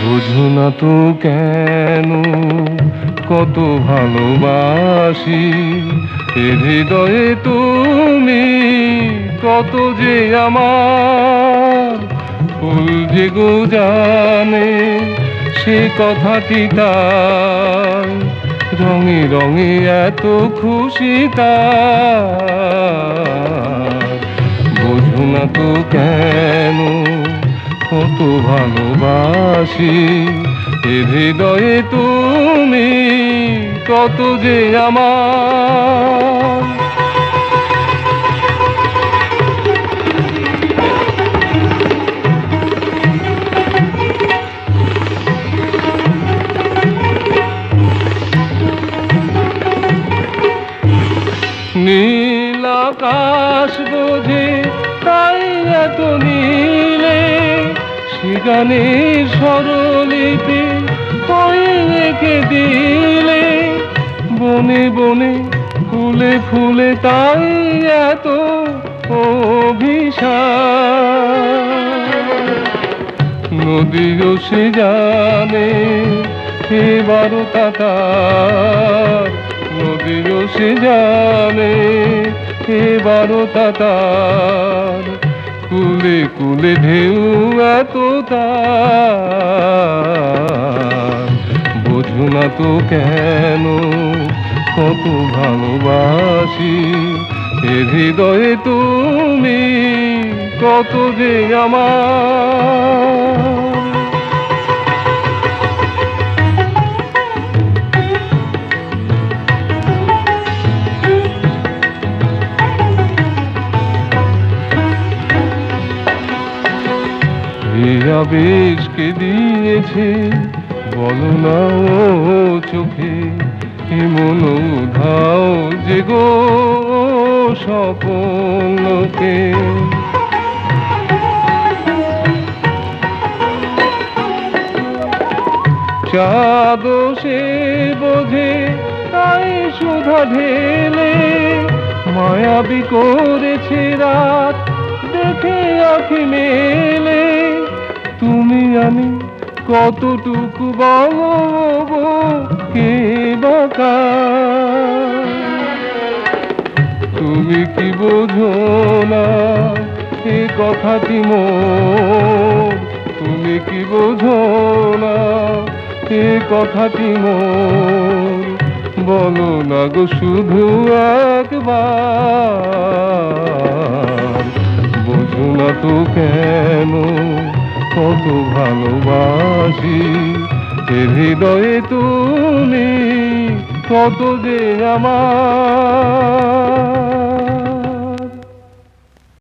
বুঝো তো কেন কত ভালোবাসি। এ হৃদয়ে তুমি কত যে আমার। ফুল যে গো জানে সে কথাটি তাই রঙে রঙে এত খুশি তার। বোঝো না তো কেন কত ভালোবাসি হৃদয়ে তুমি। কত যে আমার। নীল আকাশ বোঝে তাই এত নীলে। শিগানের সরলিতে ওই রেখে দিলে বনে ফুলে ফুলে তাই এত নদীও সে জানে এবারও তাতার নদীও সে জানে এবারও তাতার কুলে কুলে ঢেউ এত তার। বোঝো না তো কেন কত ভালোবাসি। এ হৃদয়ে তুমি কত যে আমার। আবেশকে দিয়েছে বলো না ও চোখে। এমন ধাও যে গো স্বপনকে চাঁদ সে বোঝে, তাই সুধা ঢেলে। মায়াবি করেছে রাত, দেখে আখি মেলে। তুমি আমি কতটুকু বলো গো কে বাকা? তুমি কি বোঝো না এ কথাটি মোর? তুমি কি বোঝো না এ কথাটি মোর? বলো না গো শুধু একবার। বোঝো না তো কেন কত ভালোবাসি এ হৃদয়ে তুমি কত যে আমার।